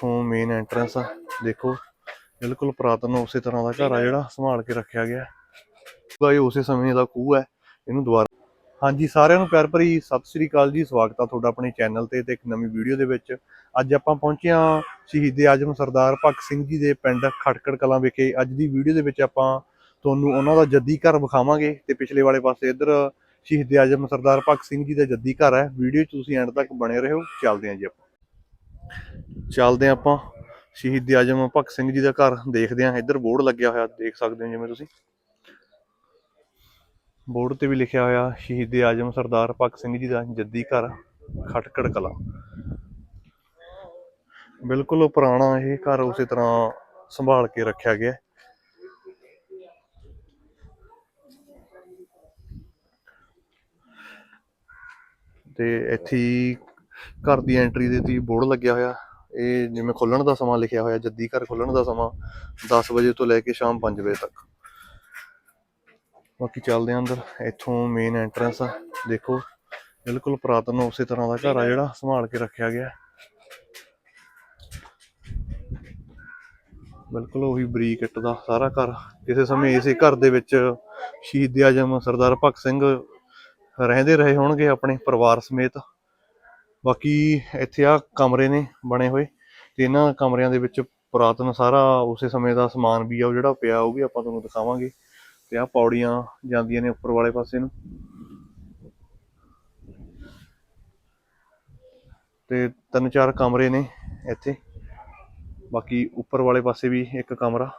ਤੋਂ main entrance ਆ। ਦੇਖੋ, ਬਿਲਕੁਲ ਪੁਰਾਤਨ ਉਸੇ ਤਰ੍ਹਾਂ ਦਾ ਘਰ ਆ ਜਿਹੜਾ, ਸੰਭਾਲ ਕੇ ਰੱਖਿਆ ਗਿਆ। ਹੈ ਉਸੇ ਸਮੇਂ ਦਾ ਖੂਹ ਹੈ। ਇਹਨੂੰ ਦੁਬਾਰਾ ਹਾਂਜੀ, ਸਾਰਿਆਂ ਨੂੰ ਪਿਆਰ ਭਰੀ ਸਤਿ ਸ੍ਰੀ ਅਕਾਲ ਜੀ। ਸਵਾਗਤ ਆ ਤੁਹਾਡਾ ਆਪਣੇ ਚੈਨਲ ਤੇ ਤੇ ਇੱਕ ਨਵੀਂ ਵੀਡੀਓ ਦੇ ਵਿੱਚ। ਅੱਜ ਆਪਾਂ ਪਹੁੰਚੇ ਹਾਂ ਸ਼ਹੀਦ ਆਜਮ ਸਰਦਾਰ ਭਗਤ ਸਿੰਘ ਜੀ ਦੇ ਪਿੰਡ ਖਟਕੜ ਕਲਾਂ ਵਿਖੇ। ਅੱਜ ਦੀ ਵੀਡੀਓ ਦੇ ਵਿੱਚ ਆਪਾਂ ਤੁਹਾਨੂੰ ਉਹਨਾਂ ਦਾ ਜੱਦੀ ਘਰ ਵਿਖਾਵਾਂਗੇ ਤੇ ਪਿਛਲੇ ਵਾਲੇ ਪਾਸੇ ਇੱਧਰ ਸ਼ਹੀਦ ਆਜਮ ਸਰਦਾਰ ਭਗਤ ਸਿੰਘ ਜੀ ਦਾ ਜੱਦੀ ਘਰ ਹੈ। ਵੀਡੀਓ 'ਚ ਤੁਸੀਂ ਐਂਡ ਤੱਕ ਬਣੇ ਰਹੋ। ਚੱਲਦੇ ਹਾਂ ਜੀ ਆਪਾਂ। ਚੱਲਦੇ ਹਾਂ ਆਪਾਂ। ਸ਼ਹੀਦ ਆਜਮ ਭਗਤ ਸਿੰਘ ਜੀ ਦਾ ਘਰ ਦੇਖਦੇ ਹਾਂ। ਇੱਧਰ ਬੋਰਡ ਲੱਗਿਆ ਹੋਇਆ, ਦੇਖ ਸਕਦੇ ਹੋ ਜਿਵੇਂ ਤੁਸੀਂ। ਬੋਰਡ ਤੇ ਵੀ ਲਿਖਿਆ ਹੋਇਆ, ਸ਼ਹੀਦ ਆਜਮ ਸਰਦਾਰ ਭਗਤ ਸਿੰਘ ਜੀ ਦਾ ਜੱਦੀ ਘਰ, ਖਟਕੜ ਕਲਾਂ। ਬਿਲਕੁਲ ਪੁਰਾਣਾ ਇਹ ਘਰ ਉਸੇ ਤਰ੍ਹਾਂ ਸੰਭਾਲ ਕੇ ਰੱਖਿਆ ਗਿਆ। ਤੇ ਇੱਥੇ ਘਰ ਦੀ ਐਂਟਰੀ ਦੇ ਤੇ ਬੋਰਡ ਲੱਗਿਆ ਹੋਇਆ। ਇਹ ਜਿਵੇਂ ਖੋਲਣ ਦਾ ਸਮਾਂ ਲਿਖਿਆ ਹੋਇਆ, ਜੱਦੀ ਘਰ ਖੁੱਲਣ ਦਾ ਸਮਾਂ 10 ਵਜੇ ਤੋਂ ਲੈ ਕੇ ਸ਼ਾਮ 5 ਵਜੇ ਤੱਕ। ਬਾਕੀ ਚੱਲਦੇ ਆਂ ਅੰਦਰ। ਇੱਥੋਂ ਮੇਨ ਐਂਟਰੈਂਸ ਆ। ਦੇਖੋ, ਬਿਲਕੁਲ ਪੁਰਾਤਨ ਉਸੇ ਤਰ੍ਹਾਂ ਦਾ ਘਰ ਆ ਜਿਹੜਾ ਸੰਭਾਲ ਕੇ ਰੱਖਿਆ ਗਿਆ। ਬਿਲਕੁਲ ਉਹੀ ਬਰੀਕ ਇੱਟ ਦਾ ਸਾਰਾ ਘਰ। ਕਿਸੇ ਸਮੇਂ ਇਸੇ ਘਰ ਦੇ ਵਿੱਚ ਸ਼ਹੀਦ ਆਜਮ ਸਰਦਾਰ ਭਗਤ ਸਿੰਘ ਰਹਿੰਦੇ ਰਹੇ ਹੋਣਗੇ ਆਪਣੇ ਪਰਿਵਾਰ ਸਮੇਤ। ਬਾਕੀ ਇੱਥੇ ਆ ਕਮਰੇ ਨੇ ਬਣੇ ਹੋਏ ਤੇ ਇਹਨਾਂ ਕਮਰਿਆਂ ਦੇ ਵਿੱਚ ਪੁਰਾਤਨ ਸਾਰਾ ਉਸੇ ਸਮੇਂ ਦਾ ਸਮਾਨ ਵੀ ਆ, ਉਹ ਜਿਹੜਾ ਪਿਆ ਉਹ ਵੀ ਆਪਾਂ ਤੁਹਾਨੂੰ ਦਿਖਾਵਾਂਗੇ। ਤੇ ਆ ਪੌੜੀਆਂ ਜਾਂਦੀਆਂ ਨੇ ਉੱਪਰ ਵਾਲੇ ਪਾਸੇ ਨੂੰ। ਤੇ ਤਿੰਨ ਚਾਰ ਕਮਰੇ ਨੇ ਇੱਥੇ। ਬਾਕੀ ਉੱਪਰ ਵਾਲੇ ਪਾਸੇ ਵੀ ਇੱਕ ਕਮਰਾ।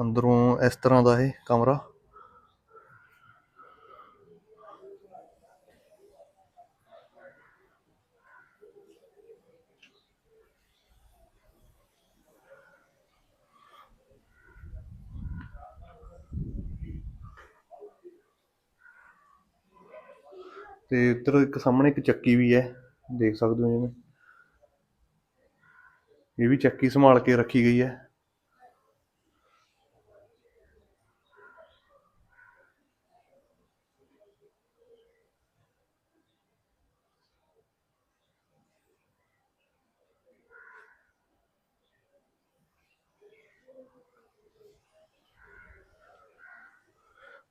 ਅੰਦਰੋਂ ਇਸ ਤਰ੍ਹਾਂ ਦਾ ਇਹ ਕਮਰਾ। ਤੇ ਇੱਧਰ ਇੱਕ ਸਾਹਮਣੇ ਇੱਕ ਚੱਕੀ ਵੀ ਹੈ, ਦੇਖ ਸਕਦੇ ਹੋ ਜਿਵੇਂ। ਇਹ ਵੀ ਚੱਕੀ ਸੰਭਾਲ ਕੇ ਰੱਖੀ ਗਈ ਹੈ।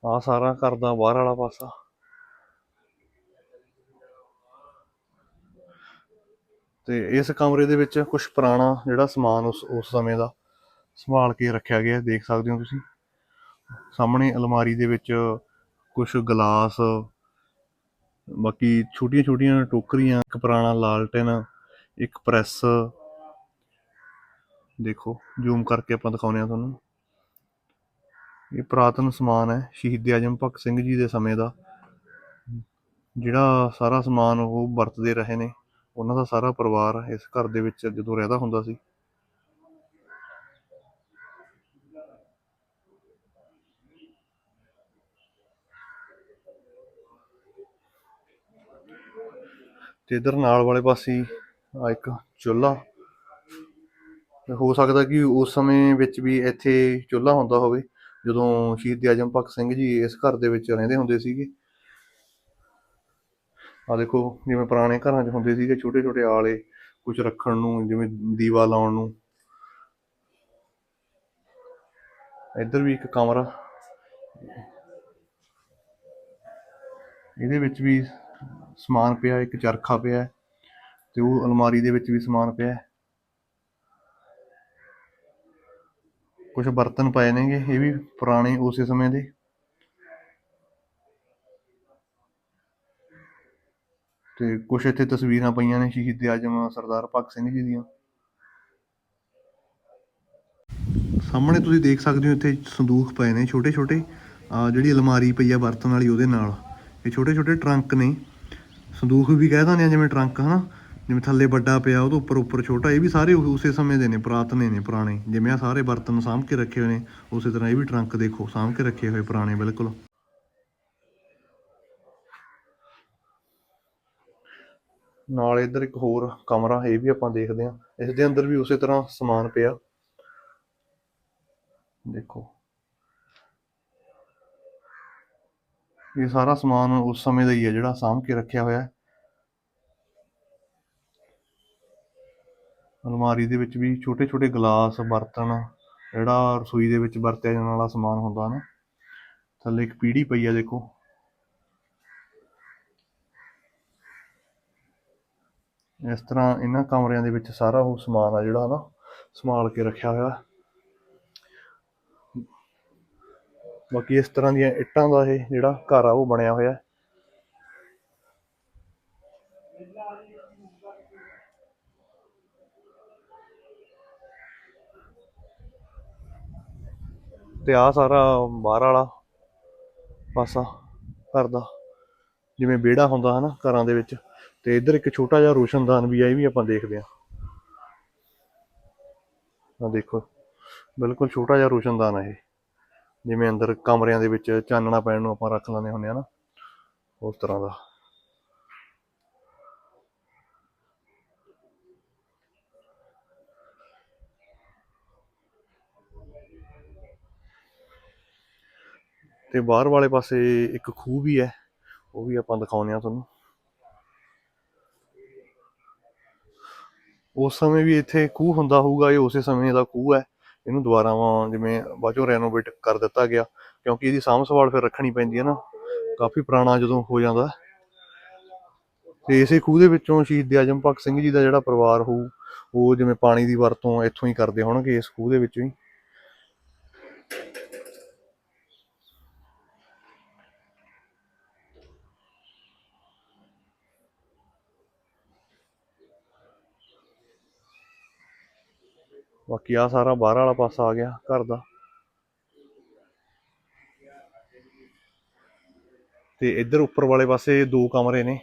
ਆ ਸਾਰਾ ਕਰਦਾ ਬਾਹਰ ਵਾਲਾ ਪਾਸਾ। ਤੇ ਇਸ ਕਮਰੇ ਦੇ ਵਿੱਚ ਕੁਝ ਪੁਰਾਣਾ ਜਿਹੜਾ ਸਮਾਨ ਉਸ ਉਸ ਸਮੇਂ ਦਾ ਸੰਭਾਲ ਕੇ ਰੱਖਿਆ ਗਿਆ, ਦੇਖ ਸਕਦੇ ਹੋ ਤੁਸੀਂ। ਸਾਹਮਣੇ ਅਲਮਾਰੀ ਦੇ ਵਿੱਚ ਕੁਝ ਗਲਾਸ, ਬਾਕੀ ਛੋਟੀਆਂ ਛੋਟੀਆਂ ਟੋਕਰੀਆਂ, ਇੱਕ ਪੁਰਾਣਾ ਲਾਲਟਨ, ਇੱਕ ਪ੍ਰੈਸ। ਦੇਖੋ, ਜ਼ੂਮ ਕਰਕੇ ਆਪਾਂ ਦਿਖਾਉਂਦੇ ਹਾਂ ਤੁਹਾਨੂੰ। ਇਹ ਪੁਰਾਤਨ ਸਮਾਨ ਹੈ, ਸ਼ਹੀਦ ਆਜਮ ਭਗਤ ਸਿੰਘ ਜੀ ਦੇ ਸਮੇਂ ਦਾ। ਜਿਹੜਾ ਸਾਰਾ ਸਮਾਨ ਉਹ ਵਰਤਦੇ ਰਹੇ ਨੇ, ਉਹਨਾਂ ਦਾ ਸਾਰਾ ਪਰਿਵਾਰ ਇਸ ਘਰ ਦੇ ਵਿੱਚ ਜਦੋਂ ਰਹਿੰਦਾ ਹੁੰਦਾ ਸੀ। ਤੇ ਇਧਰ ਨਾਲ ਵਾਲੇ ਪਾਸੇ ਆ ਇੱਕ ਚੁੱਲ੍ਹਾ। ਹੋ ਸਕਦਾ ਕਿ ਉਸ ਸਮੇਂ ਵਿੱਚ ਵੀ ਇੱਥੇ ਚੁੱਲ੍ਹਾ ਹੁੰਦਾ ਹੋਵੇ। ਜਦੋਂ ਸ਼ਹੀਦ ਆਜਮ ਭਗਤ ਸਿੰਘ ਜੀ ਇਸ ਘਰ ਦੇ ਵਿੱਚ ਰਹਿੰਦੇ ਹੁੰਦੇ ਸੀਗੇ ਆ ਦੇਖੋ ਜਿਵੇਂ ਪੁਰਾਣੇ ਘਰਾਂ 'ਚ ਹੁੰਦੇ ਸੀਗੇ ਛੋਟੇ ਛੋਟੇ ਆਲੇ ਕੁਝ ਰੱਖਣ ਨੂੰ, ਜਿਵੇਂ ਦੀਵਾ ਲਾਉਣ ਨੂੰ। ਇੱਧਰ ਵੀ ਇੱਕ ਕਮਰਾ, ਇਹਦੇ ਵਿੱਚ ਵੀ ਸਮਾਨ ਪਿਆ, ਇੱਕ ਚਰਖਾ ਪਿਆ, ਤੇ ਉਹ ਅਲਮਾਰੀ ਦੇ ਵਿੱਚ ਵੀ ਸਮਾਨ ਪਿਆ। ਕੁਝ ਬਰਤਨ ਪਏ ਨੇਗੇ, ਇਹ ਵੀ ਪੁਰਾਣੇ ਉਸੇ ਸਮੇਂ ਦੇ। ਤੇ ਕੁਝ ਇੱਥੇ ਤਸਵੀਰਾਂ ਪਈਆਂ ਨੇ ਸ਼ਹੀਦ ਆਜਮ ਸਰਦਾਰ ਭਗਤ ਸਿੰਘ ਜੀ ਦੀਆਂ। ਸਾਹਮਣੇ ਤੁਸੀਂ ਦੇਖ ਸਕਦੇ ਹੋ ਇੱਥੇ ਸੰਦੂਖ ਪਏ ਨੇ ਛੋਟੇ ਛੋਟੇ ਆ ਜਿਹੜੀ ਅਲਮਾਰੀ ਪਈ ਆ ਬਰਤਨ ਵਾਲੀ ਉਹਦੇ ਨਾਲ। ਇਹ ਛੋਟੇ ਛੋਟੇ ਟਰੰਕ ਨੇ। ਸੰਦੂਖ ਵੀ ਕਹਿ ਦਿੰਦੇ ਆ ਜਿਵੇਂ ਟਰੰਕ, ਹਨਾ? ਜਿਵੇਂ ਥੱਲੇ ਵੱਡਾ ਪਿਆ, ਉਹਦੇ ਉੱਪਰ ਉੱਪਰ ਛੋਟਾ, ਇਹ ਵੀ ਸਾਰੇ ਉਸੇ ਸਮੇਂ ਦੇ ਨੇ, ਪੁਰਾਤਨੇ ਨੇ, ਪੁਰਾਣੇ। ਜਿਵੇਂ ਆ ਸਾਰੇ ਬਰਤਨ ਸਾਂਭ ਕੇ ਰੱਖੇ ਹੋਏ ਨੇ, ਉਸੇ ਤਰ੍ਹਾਂ ਇਹ ਵੀ ਟਰੰਕ ਦੇਖੋ, ਸਾਂਭ ਕੇ ਰੱਖੇ ਹੋਏ ਪੁਰਾਣੇ, ਬਿਲਕੁਲ। ਨਾਲ ਇੱਧਰ ਇੱਕ ਹੋਰ ਕਮਰਾ, ਇਹ ਵੀ ਆਪਾਂ ਦੇਖਦੇ ਹਾਂ। ਇਸ ਦੇ ਅੰਦਰ ਵੀ ਉਸੇ ਤਰ੍ਹਾਂ ਸਮਾਨ ਪਿਆ। ਦੇਖੋ। ਇਹ ਸਾਰਾ ਸਮਾਨ ਉਸ ਸਮੇਂ ਦਾ ਹੀ ਹੈ ਜਿਹੜਾ ਸਾਂਭ ਕੇ ਰੱਖਿਆ ਹੋਇਆ ਹੈ। ਅਲਮਾਰੀ ਦੇ ਵਿੱਚ ਵੀ ਛੋਟੇ ਛੋਟੇ ਗਲਾਸ, ਬਰਤਨ, ਜਿਹੜਾ ਰਸੋਈ ਦੇ ਵਿੱਚ ਵਰਤਿਆ ਜਾਣ ਵਾਲਾ ਸਮਾਨ ਹੁੰਦਾ ਨਾ, ਥੱਲੇ ਇੱਕ ਪੀੜੀ ਪਈ ਆ ਦੇਖੋ। ਇਸ ਤਰ੍ਹਾਂ ਇਹਨਾਂ ਕਮਰਿਆਂ ਦੇ ਵਿੱਚ ਸਾਰਾ ਉਹ ਸਮਾਨ ਆ ਜਿਹੜਾ ਨਾ, ਸੰਭਾਲ ਕੇ ਰੱਖਿਆ ਹੋਇਆ। ਬਾਕੀ ਇਸ ਤਰ੍ਹਾਂ ਦੀਆਂ ਇੱਟਾਂ ਦਾ ਇਹ ਜਿਹੜਾ ਘਰ ਆ, ਉਹ ਬਣਿਆ ਹੋਇਆ। ਤੇ ਆ ਸਾਰਾ ਬਾਹਰ ਵਾਲਾ ਪਾਸਾ ਘਰ ਦਾ, ਜਿਵੇਂ ਵਿਹੜਾ ਹੁੰਦਾ ਹਨਾ ਘਰਾਂ ਦੇ ਵਿੱਚ, ਤੇ ਇੱਧਰ ਇੱਕ ਛੋਟਾ ਜਿਹਾ ਰੋਸ਼ਨਦਾਨ ਵੀ ਆ, ਇਹ ਵੀ ਆਪਾਂ ਦੇਖਦੇ ਹਾਂ। ਆ ਦੇਖੋ, ਬਿਲਕੁਲ ਛੋਟਾ ਜਿਹਾ ਰੋਸ਼ਨਦਾਨ ਆ ਇਹ। ਜਿਵੇਂ ਅੰਦਰ ਕਮਰਿਆਂ ਦੇ ਵਿੱਚ ਚਾਨਣਾ ਪੈਣ ਨੂੰ ਆਪਾਂ ਰੱਖ ਲੈਂਦੇ ਹੁੰਦੇ ਆ ਨਾ, ਉਸ ਤਰ੍ਹਾਂ ਦਾ। ਤੇ ਬਾਹਰ ਵਾਲੇ ਪਾਸੇ ਇੱਕ ਖੂਹ ਵੀ ਹੈ, ਉਹ ਵੀ ਆਪਾਂ ਦਿਖਾਉਂਦੇ ਆ ਤੁਹਾਨੂੰ। ਉਸ ਸਮੇਂ ਵੀ ਇੱਥੇ ਖੂਹ ਹੁੰਦਾ ਹੋਊਗਾ, ਇਹ ਉਸੇ ਸਮੇਂ ਦਾ ਖੂਹ ਹੈ। ਇਹਨੂੰ ਦੁਬਾਰਾ ਵਾ ਜਿਵੇਂ ਬਾਅਦੋਂ ਰੈਨੋਵੇਟ ਕਰ ਦਿੱਤਾ ਗਿਆ, ਕਿਉਂਕਿ ਇਹਦੀ ਸਾਂਭ ਸੰਭਾਲ ਫਿਰ ਰੱਖਣੀ ਪੈਂਦੀ ਹੈ ਨਾ। ਕਾਫੀ ਪੁਰਾਣਾ ਜਦੋਂ ਹੋ ਜਾਂਦਾ। ਤੇ ਇਸੇ ਖੂਹ ਦੇ ਵਿੱਚੋਂ ਸ਼ਹੀਦ ਆਜਮ ਭਗਤ ਸਿੰਘ ਜੀ ਦਾ ਜਿਹੜਾ ਪਰਿਵਾਰ ਹੋਊ, ਉਹ ਜਿਵੇਂ ਪਾਣੀ ਦੀ ਵਰਤੋਂ ਇੱਥੋਂ ਹੀ ਕਰਦੇ ਹੋਣਗੇ, ਇਸ ਖੂਹ ਦੇ ਵਿੱਚੋਂ ਹੀ। ਬਾਕੀ ਆ ਸਾਰਾ ਬਾਹਰ ਵਾਲਾ ਪਾਸਾ ਆ ਗਿਆ ਘਰ ਦਾ। ਤੇ ਇੱਧਰ ਉੱਪਰ ਵਾਲੇ ਪਾਸੇ ਦੋ ਕਮਰੇ ਨੇ।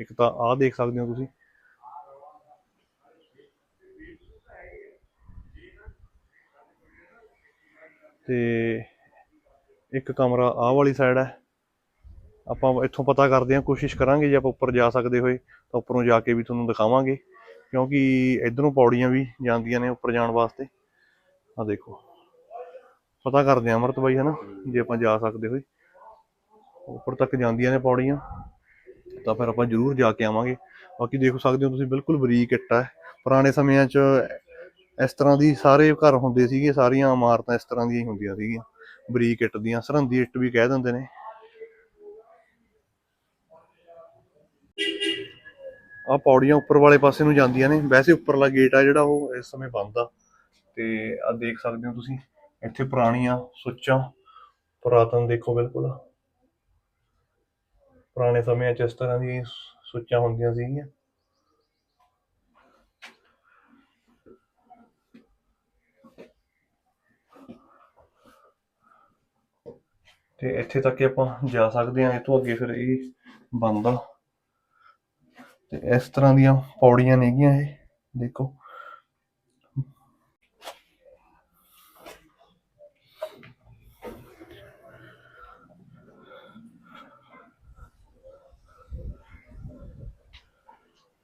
ਇੱਕ ਤਾਂ ਆਹ ਦੇਖ ਸਕਦੇ ਹੋ ਤੁਸੀਂ। ਤੇ ਇੱਕ ਕਮਰਾ ਆਹ ਵਾਲੀ ਸਾਈਡ ਹੈ। ਆਪਾਂ ਇੱਥੋਂ ਪਤਾ ਕਰਦੇ ਹਾਂ, ਕੋਸ਼ਿਸ਼ ਕਰਾਂਗੇ ਜੇ ਆਪਾਂ ਉੱਪਰ ਜਾ ਸਕਦੇ ਹੋਏ ਤਾਂ ਉੱਪਰੋਂ ਜਾ ਕੇ ਵੀ ਤੁਹਾਨੂੰ ਦਿਖਾਵਾਂਗੇ। ਕਿਉਂਕਿ ਇਧਰੋਂ ਪੌੜੀਆਂ ਵੀ ਜਾਂਦੀਆਂ ਨੇ ਉੱਪਰ ਜਾਣ ਵਾਸਤੇ। ਆ ਦੇਖੋ। ਪਤਾ ਕਰਦੇ ਆ ਅਮਰਤ ਬਾਈ, ਹਨਾ? ਜੇ ਆਪਾਂ ਜਾ ਸਕਦੇ ਹੋਏ। ਉੱਪਰ ਤੱਕ ਜਾਂਦੀਆਂ ਨੇ ਪੌੜੀਆਂ। ਤਾਂ ਫਿਰ ਆਪਾਂ ਜ਼ਰੂਰ ਜਾ ਕੇ ਆਵਾਂਗੇ। ਬਾਕੀ ਦੇਖ ਸਕਦੇ ਹੋ ਤੁਸੀਂ, ਬਿਲਕੁਲ ਬਰੀਕ ਇੱਟ ਹੈ ਪੁਰਾਣੇ ਸਮਿਆਂ 'ਚ ਇਸ ਤਰ੍ਹਾਂ ਦੀ ਸਾਰੇ ਘਰ ਹੁੰਦੇ ਸੀਗੇ, ਸਾਰੀਆਂ ਇਮਾਰਤਾਂ ਇਸ ਤਰ੍ਹਾਂ ਦੀਆਂ ਹੀ ਹੁੰਦੀਆਂ ਸੀਗੀਆਂ। ਬਰੀਕ ਇੱਟ ਦੀਆਂ, ਸਰਹੰਦੀ ਇੱਟ ਵੀ ਕਹਿ ਦਿੰਦੇ ਨੇ। ਆ ਪੌੜੀਆਂ ਉੱਪਰ ਵਾਲੇ ਪਾਸੇ ਨੂੰ ਜਾਂਦੀਆਂ ਨੇ। ਵੈਸੇ ਉੱਪਰਲਾ ਗੇਟ ਆ ਜਿਹੜਾ ਉਹ ਇਸ ਸਮੇਂ ਬੰਦ ਆ। ਤੇ ਆ ਦੇਖ ਸਕਦੇ ਹੋ ਤੁਸੀਂ, ਇੱਥੇ ਪੁਰਾਣੀਆਂ ਸੁੱਚਾਂ ਪੁਰਾਤਨ ਦੇਖੋ ਬਿਲਕੁਲ। ਪੁਰਾਣੇ ਸਮਿਆਂ 'ਚ ਇਸ ਤਰ੍ਹਾਂ ਦੀ ਸੁੱਚਾਂ ਹੁੰਦੀਆਂ ਸੀਗੀਆਂ। ਤੇ ਇੱਥੇ ਤੱਕ ਆਪਾਂ ਜਾ ਸਕਦੇ ਹਾਂ। ਇਹ ਤੋਂ ਅੱਗੇ ਫਿਰ ਇਹ ਬੰਦ ਆ। ਤੇ ਇਸ ਤਰ੍ਹਾਂ ਦੀਆਂ ਪੌੜੀਆਂ ਨੇਗੀਆਂ ਇਹ, ਦੇਖੋ।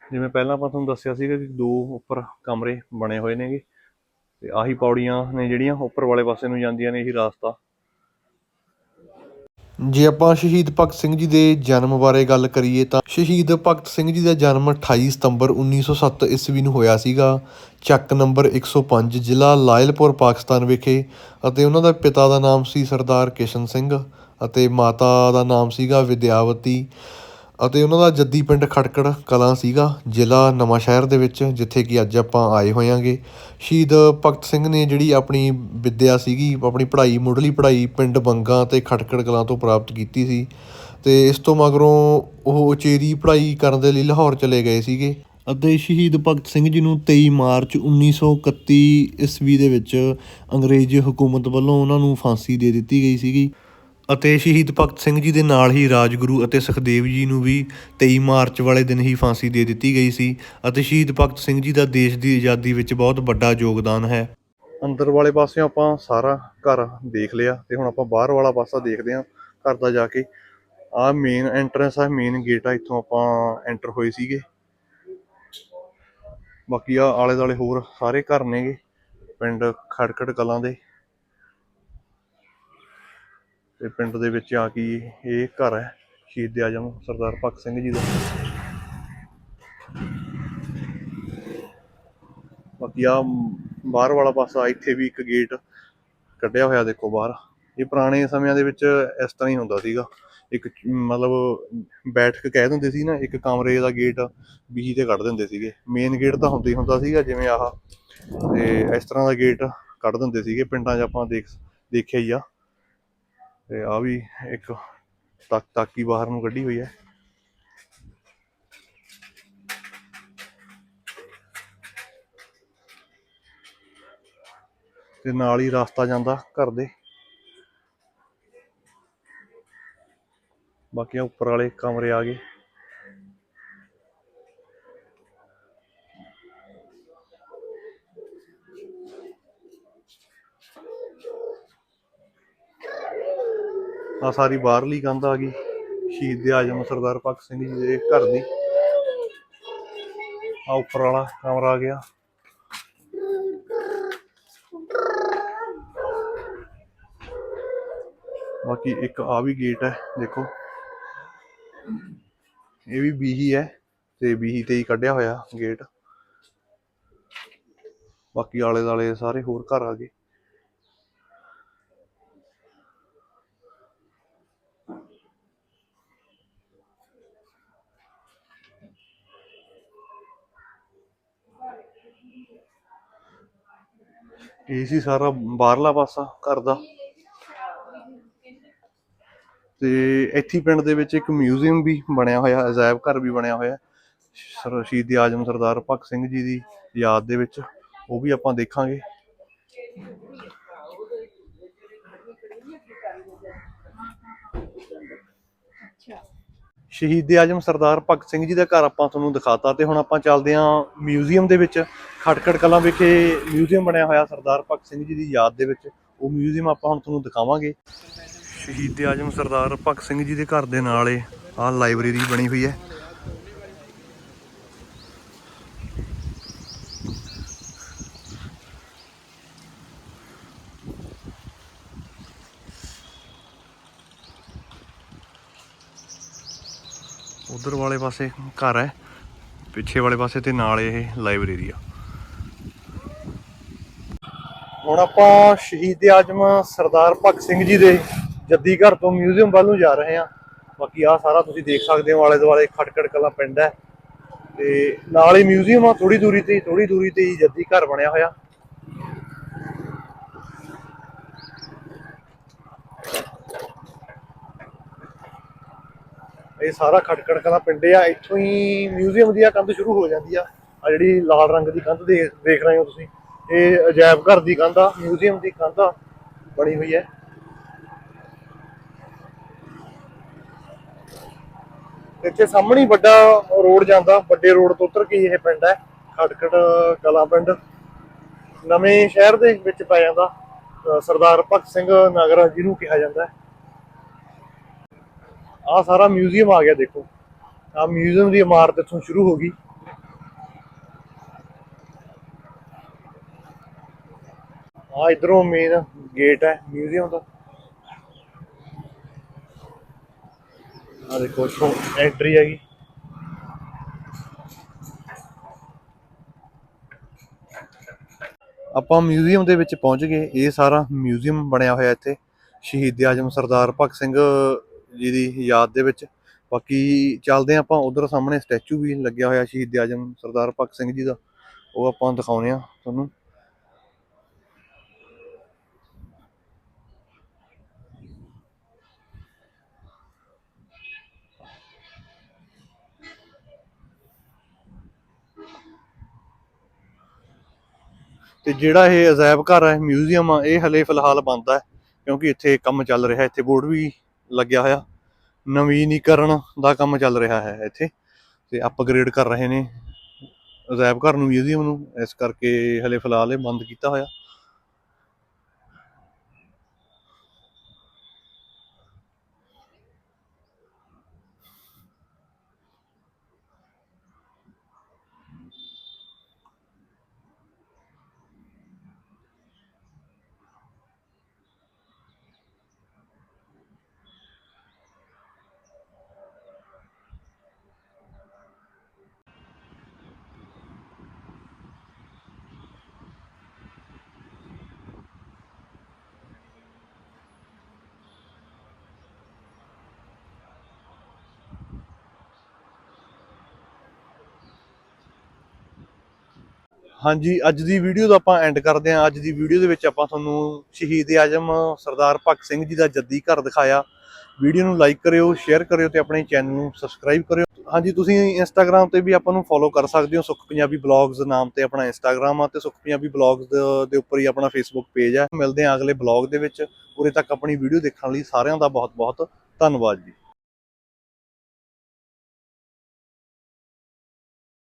ਜਿਵੇਂ ਪਹਿਲਾਂ ਆਪਾਂ ਤੁਹਾਨੂੰ ਦੱਸਿਆ ਸੀਗਾ ਕਿ ਦੋ ਉੱਪਰ ਕਮਰੇ ਬਣੇ ਹੋਏ ਨੇਗੇ, ਤੇ ਆਹੀ ਪੌੜੀਆਂ ਨੇ ਜਿਹੜੀਆਂ ਉੱਪਰ ਵਾਲੇ ਪਾਸੇ ਨੂੰ ਜਾਂਦੀਆਂ ਨੇ, ਇਹੀ ਰਾਸਤਾ। ਜੇ ਆਪਾਂ ਸ਼ਹੀਦ ਭਗਤ ਸਿੰਘ ਜੀ ਦੇ ਜਨਮ ਬਾਰੇ ਗੱਲ ਕਰੀਏ ਤਾਂ ਸ਼ਹੀਦ ਭਗਤ ਸਿੰਘ ਜੀ ਦਾ ਜਨਮ 28 ਸਤੰਬਰ 1907 ਈਸਵੀ ਨੂੰ ਹੋਇਆ ਸੀਗਾ, ਚੱਕ ਨੰਬਰ 105 ਜ਼ਿਲ੍ਹਾ ਲਾਇਲਪੁਰ, ਪਾਕਿਸਤਾਨ ਵਿਖੇ ਅਤੇ ਉਹਨਾਂ ਦਾ ਪਿਤਾ ਦਾ ਨਾਮ ਸੀ ਸਰਦਾਰ ਕਿਸ਼ਨ ਸਿੰਘ ਅਤੇ ਮਾਤਾ ਦਾ ਨਾਮ ਸੀਗਾ ਵਿਦਿਆਵਤੀ। ਅਤੇ ਉਹਨਾਂ ਦਾ ਜੱਦੀ ਪਿੰਡ ਖਟਕੜ ਕਲਾਂ ਸੀਗਾ, ਜ਼ਿਲ੍ਹਾ ਨਵਾਂਸ਼ਹਿਰ ਦੇ ਵਿੱਚ, ਜਿੱਥੇ ਕਿ ਅੱਜ ਆਪਾਂ ਆਏ ਹੋਏ ਹੋਇਆਂਗੇ ਸ਼ਹੀਦ ਭਗਤ ਸਿੰਘ ਨੇ ਜਿਹੜੀ ਆਪਣੀ ਵਿੱਦਿਆ ਸੀਗੀ, ਆਪਣੀ ਪੜ੍ਹਾਈ, ਮੁੱਢਲੀ ਪੜ੍ਹਾਈ ਪਿੰਡ ਬੰਗਾ ਅਤੇ ਖਟਕੜ ਕਲਾਂ ਤੋਂ ਪ੍ਰਾਪਤ ਕੀਤੀ ਸੀ ਅਤੇ ਇਸ ਤੋਂ ਮਗਰੋਂ ਉਹ ਉਚੇਰੀ ਪੜ੍ਹਾਈ ਕਰਨ ਦੇ ਲਈ ਲਾਹੌਰ ਚਲੇ ਗਏ ਸੀਗੇ। ਅਤੇ ਸ਼ਹੀਦ ਭਗਤ ਸਿੰਘ ਜੀ ਨੂੰ 23 ਮਾਰਚ 1931 ਈਸਵੀ ਦੇ ਵਿੱਚ ਅੰਗਰੇਜ਼ ਹਕੂਮਤ ਵੱਲੋਂ ਉਹਨਾਂ ਨੂੰ ਫਾਂਸੀ ਦੇ ਦਿੱਤੀ ਗਈ ਸੀਗੀ। ਅਤੇ ਸ਼ਹੀਦ ਭਗਤ ਸਿੰਘ ਜੀ ਦੇ ਨਾਲ ਹੀ ਰਾਜਗੁਰੂ ਅਤੇ ਸੁਖਦੇਵ ਜੀ ਨੂੰ ਵੀ 23 ਮਾਰਚ ਵਾਲੇ ਦਿਨ ਹੀ ਫਾਂਸੀ ਦੇ ਦਿੱਤੀ ਗਈ ਸੀ ਅਤੇ ਸ਼ਹੀਦ ਭਗਤ ਸਿੰਘ ਜੀ ਦਾ ਦੇਸ਼ ਦੀ ਆਜ਼ਾਦੀ ਵਿੱਚ ਬਹੁਤ ਵੱਡਾ ਯੋਗਦਾਨ ਹੈ। ਅੰਦਰ ਵਾਲੇ ਪਾਸੇ ਆਪਾਂ ਸਾਰਾ ਘਰ ਦੇਖ ਲਿਆ ਤੇ ਹੁਣ ਆਪਾਂ ਬਾਹਰ ਵਾਲਾ ਪਾਸਾ ਦੇਖਦੇ ਹਾਂ ਘਰ ਦਾ ਜਾ ਕੇ। ਆਹ ਮੇਨ ਐਂਟਰੈਂਸ ਆ ਮੇਨ ਗੇਟ ਆ, ਇੱਥੋਂ ਆਪਾਂ ਐਂਟਰ ਹੋਏ ਸੀਗੇ। ਬਾਕੀ ਆ ਆਲੇ ਦਾਲੇ ਹੋਰ ਸਾਰੇ ਘਰ ਨੇਗੇ, ਪਿੰਡ ਖੜਕੜ ਕਲਾਂ ਦੇ। ਤੇ ਪਿੰਡ ਦੇ ਵਿੱਚ ਆ ਕੇ ਇਹ ਘਰ ਹੈ, ਸ਼ਹੀਦ ਆਜਮ ਸਰਦਾਰ ਭਗਤ ਸਿੰਘ ਜੀ ਦਾ। ਬਾਕੀ ਆ ਬਾਹਰ ਵਾਲਾ ਪਾਸਾ, ਇੱਥੇ ਵੀ ਇੱਕ ਗੇਟ ਕੱਢਿਆ ਹੋਇਆ ਦੇਖੋ ਬਾਹਰ। ਇਹ ਪੁਰਾਣੇ ਸਮਿਆਂ ਦੇ ਵਿੱਚ ਇਸ ਤਰ੍ਹਾਂ ਹੀ ਹੁੰਦਾ ਸੀਗਾ। ਇੱਕ ਮਤਲਬ ਬੈਠਕ ਕਹਿ ਦਿੰਦੇ ਸੀ ਨਾ, ਇੱਕ ਕਮਰੇ ਦਾ ਗੇਟ ਬੀਜੀ ਤੇ ਕੱਢ ਦਿੰਦੇ ਸੀਗੇ। ਮੇਨ ਗੇਟ ਤਾਂ ਹੁੰਦਾ ਹੀ ਹੁੰਦਾ ਸੀਗਾ, ਜਿਵੇਂ ਆਹ। ਤੇ ਇਸ ਤਰ੍ਹਾਂ ਦਾ ਗੇਟ ਕੱਢ ਦਿੰਦੇ ਸੀਗੇ। ਪਿੰਡਾਂ 'ਚ ਆਪਾਂ ਦੇਖ ਦੇਖਿਆ ਹੀ ਆ। ਤੇ ਆ ਵੀ ਇੱਕ ਤੱਕ ਤਾਕੀ ਬਾਹਰ ਨੂੰ ਕੱਢੀ ਹੋਈ ਹੈ। ਤੇ ਨਾਲ ਹੀ ਰਸਤਾ ਜਾਂਦਾ ਘਰ ਦੇ। ਬਾਕੀ ਉੱਪਰ ਵਾਲੇ ਕਮਰੇ ਆ ਗਏ। ਆ ਸਾਰੀ ਬਾਹਰਲੀ ਕੰਧ ਆ ਗਈ। ਸ਼ਹੀਦ ਦੇ ਆਜਮ ਸਰਦਾਰ ਭਗਤ ਸਿੰਘ ਜੀ ਦੇ ਘਰ ਦੀ। ਆ ਉੱਪਰ ਵਾਲਾ ਕਮਰਾ ਆ ਗਿਆ। ਬਾਕੀ ਇੱਕ ਆ ਵੀ ਗੇਟ ਹੈ, ਦੇਖੋ। ਇਹ ਵੀ ਬੀਹੀ ਹੈ ਤੇ ਬੀਹੀ ਤੇ ਹੀ ਕੱਢਿਆ ਹੋਇਆ ਗੇਟ। ਬਾਕੀ ਆਲੇ ਦਾਲੇ ਸਾਰੇ ਹੋਰ ਘਰ ਆ ਗਏ। ਇਹ ਸੀ ਸਾਰਾ ਬਾਹਰਲਾ ਪਾਸਾ ਘਰ ਦਾ। ਤੇ ਇੱਥੇ ਪਿੰਡ ਦੇ ਵਿੱਚ ਇੱਕ ਮਿਊਜ਼ੀਅਮ ਵੀ ਬਣਿਆ ਹੋਇਆ, ਅਜਾਇਬ ਘਰ ਵੀ ਬਣਿਆ ਹੋਇਆ। ਸਰ, ਸ਼ਹੀਦ ਆਜਮ ਸਰਦਾਰ ਭਗਤ ਸਿੰਘ ਜੀ ਦੀ ਯਾਦ ਦੇ ਵਿੱਚ, ਉਹ ਵੀ ਆਪਾਂ ਦੇਖਾਂਗੇ। ਸ਼ਹੀਦ ਆਜਮ ਸਰਦਾਰ ਭਗਤ ਸਿੰਘ ਜੀ ਦਾ ਘਰ ਆਪਾਂ ਤੁਹਾਨੂੰ ਦਿਖਾਤਾ ਤੇ ਹੁਣ ਆਪਾਂ ਚੱਲਦੇ ਹਾਂ ਮਿਊਜ਼ੀਅਮ ਦੇ ਵਿੱਚ, ਖਟਕੜ ਕਲਾਂ ਵਿਖੇ ਮਿਊਜ਼ੀਅਮ ਬਣਿਆ ਹੋਇਆ ਸਰਦਾਰ ਭਗਤ ਸਿੰਘ ਜੀ ਦੀ ਯਾਦ ਦੇ ਵਿੱਚ, ਉਹ ਮਿਊਜ਼ੀਅਮ ਆਪਾਂ ਹੁਣ ਤੁਹਾਨੂੰ ਦਿਖਾਵਾਂਗੇ। ਸ਼ਹੀਦ ਆਜਮ ਸਰਦਾਰ ਭਗਤ ਸਿੰਘ ਜੀ ਦੇ ਘਰ ਦੇ ਨਾਲ ਏ ਆਹ ਲਾਇਬ੍ਰੇਰੀ ਬਣੀ ਹੋਈ ਹੈ। ਉਧਰ ਵਾਲੇ ਪਾਸੇ ਘਰ ਹੈ। ਪਿੱਛੇ ਵਾਲੇ ਪਾਸੇ ਤੇ ਨਾਲ ਇਹ ਲਾਇਬ੍ਰੇਰੀ ਆ। ਹੁਣ ਆਪਾਂ ਸ਼ਹੀਦ ਆਜਮ ਸਰਦਾਰ ਭਗਤ ਸਿੰਘ ਜੀ ਦੇ ਜੱਦੀ ਘਰ ਤੋਂ ਮਿਊਜ਼ੀਅਮ ਵੱਲ ਨੂੰ ਜਾ ਰਹੇ ਆ ਬਾਕੀ ਆ ਸਾਰਾ ਤੁਸੀਂ ਦੇਖ ਸਕਦੇ ਹੋ, ਆਲੇ ਦੁਆਲੇ ਖਟਕੜ ਕਲਾ ਪਿੰਡ ਹੈ। ਤੇ ਨਾਲ ਹੀ ਮਿਊਜ਼ੀਅਮ ਆ ਥੋੜੀ ਦੂਰੀ ਤੇ ਥੋੜੀ ਦੂਰੀ ਤੇ ਹੀ ਜੱਦੀ ਘਰ ਬਣਿਆ ਹੋਇਆ। ਇਹ ਸਾਰਾ ਖਟਕੜ ਕਲਾ ਪਿੰਡ ਆ, ਇੱਥੋਂ ਹੀ ਮਿਊਜ਼ੀਅਮ ਦੀ ਆ ਕੰਧ ਸ਼ੁਰੂ ਹੋ ਜਾਂਦੀ ਆ। ਆ ਜਿਹੜੀ ਲਾਲ ਰੰਗ ਦੀ ਕੰਧ ਦੇਖ ਦੇਖ ਰਹੇ ਹੋ ਤੁਸੀਂ। ਇਹ ਅਜਾਇਬ ਘਰ ਦੀ ਕੰਧ ਆ ਮਿਊਜ਼ੀਅਮ ਦੀ ਕੰਧ ਆ, ਬਣੀ ਹੋਈ ਹੈ। ਇੱਥੇ ਸਾਹਮਣੇ ਵੱਡਾ ਰੋਡ ਜਾਂਦਾ, ਵੱਡੇ ਰੋਡ ਤੋਂ ਉਤਰ ਕੇ ਇਹ ਪਿੰਡ ਹੈ, ਖਟਕੜ ਕਲਾ ਪਿੰਡ। ਨਵੇਂ ਸ਼ਹਿਰ ਦੇ ਵਿੱਚ ਪੈ ਜਾਂਦਾ ਸਰਦਾਰ ਭਗਤ ਸਿੰਘ ਨਗਰ ਜਿਹਨੂੰ ਕਿਹਾ ਜਾਂਦਾ ਹੈ। ਆ ਸਾਰਾ ਮਿਊਜ਼ੀਅਮ ਆ ਗਿਆ ਦੇਖੋ। ਆ ਮਿਊਜ਼ੀਅਮ ਦੀ ਇਮਾਰਤ ਇੱਥੋਂ ਸ਼ੁਰੂ ਹੋ ਗਈ। ਆ ਇਧਰੋਂ ਮੇਨ ਗੇਟ ਹੈ ਮਿਊਜ਼ੀਅਮ ਦਾ। ਆ ਦੇਖੋ, ਇੱਥੋਂ ਐਂਟਰੀ ਹੈਗੀ। ਆਪਾਂ ਮਿਊਜ਼ੀਅਮ ਦੇ ਵਿੱਚ ਪਹੁੰਚ ਗਏ। ਇਹ ਸਾਰਾ ਮਿਊਜ਼ੀਅਮ ਬਣਿਆ ਹੋਇਆ ਇੱਥੇ। ਸ਼ਹੀਦ ਆਜਮ ਸਰਦਾਰ ਭਗਤ ਸਿੰਘ ਜੀ ਦੀ ਯਾਦ ਦੇ ਵਿੱਚ। ਬਾਕੀ ਚੱਲਦੇ ਹਾਂ ਆਪਾਂ ਉਧਰ ਸਾਹਮਣੇ ਸਟੈਚੂ ਵੀ ਲੱਗਿਆ ਹੋਇਆ ਸ਼ਹੀਦ ਆਜਮ ਸਰਦਾਰ ਭਗਤ ਸਿੰਘ ਜੀ ਦਾ। ਉਹ ਆਪਾਂ ਦਿਖਾਉਨੇ ਆ ਤੁਹਾਨੂੰ। ਤੇ ਜਿਹੜਾ ਇਹ ਅਜਾਇਬ ਘਰ ਹੈ ਮਿਊਜ਼ੀਅਮ ਆ, ਇਹ ਹਲੇ ਫਿਲਹਾਲ ਬੰਦ ਹੈ, ਕਿਉਂਕਿ ਇੱਥੇ ਕੰਮ ਚੱਲ ਰਿਹਾ, ਇੱਥੇ ਬੋਰਡ ਵੀ ਲੱਗਿਆ ਹੋਇਆ। ਨਵੀਨੀਕਰਨ ਦਾ ਕੰਮ ਚੱਲ ਰਿਹਾ ਹੈ ਇੱਥੇ ਤੇ ਅਪਗ੍ਰੇਡ ਕਰ ਰਹੇ ਨੇ। ਅਜਾਇਬ ਘਰ ਨੂੰ ਮਿਊਜ਼ੀਅਮ ਨੂੰ ਇਸ ਕਰਕੇ ਹਲੇ ਫਿਲਹਾਲ ਇਹ ਬੰਦ ਕੀਤਾ ਹੋਇਆ। ਹਾਂਜੀ, ਅੱਜ ਦੀ ਵੀਡੀਓ ਦਾ ਆਪਾਂ ਐਂਡ ਕਰਦੇ ਹਾਂ। ਅੱਜ ਦੀ ਵੀਡੀਓ ਦੇ ਵਿੱਚ ਆਪਾਂ ਤੁਹਾਨੂੰ ਸ਼ਹੀਦ ਆਜਮ ਸਰਦਾਰ ਭਗਤ ਸਿੰਘ ਜੀ ਦਾ ਜੱਦੀ ਘਰ ਦਿਖਾਇਆ। ਵੀਡੀਓ ਨੂੰ ਲਾਈਕ ਕਰਿਓ ਸ਼ੇਅਰ ਕਰਿਓ ਤੇ ਆਪਣੇ ਚੈਨਲ ਨੂੰ ਸਬਸਕ੍ਰਾਈਬ ਕਰਿਓ। ਹਾਂਜੀ, ਤੁਸੀਂ ਇੰਸਟਾਗ੍ਰam ਤੇ ਵੀ ਆਪਾਂ ਨੂੰ ਫੋਲੋ ਕਰ ਸਕਦੇ ਹੋ, ਸੁਖ ਪੰਜਾਬੀ ਬਲੌਗਸ ਨਾਮ ਤੇ ਆਪਣਾ ਇੰਸਟਾਗ੍ਰam ਆ ਤੇ ਸੁਖ ਪੰਜਾਬੀ ਬਲੌਗਸ ਦੇ ਉੱਪਰ ਹੀ ਆਪਣਾ ਫੇਸਬੁੱਕ ਪੇਜ ਹੈ ਮਿਲਦੇ ਹਾਂ ਅਗਲੇ ਬਲੌਗ ਦੇ ਵਿੱਚ। ਉਰੇ ਤੱਕ ਆਪਣੀ ਵੀਡੀਓ ਦੇਖਣ ਲਈ ਸਾਰਿਆਂ ਦਾ ਬਹੁਤ ਬਹੁਤ ਧੰਨਵਾਦ ਜੀ।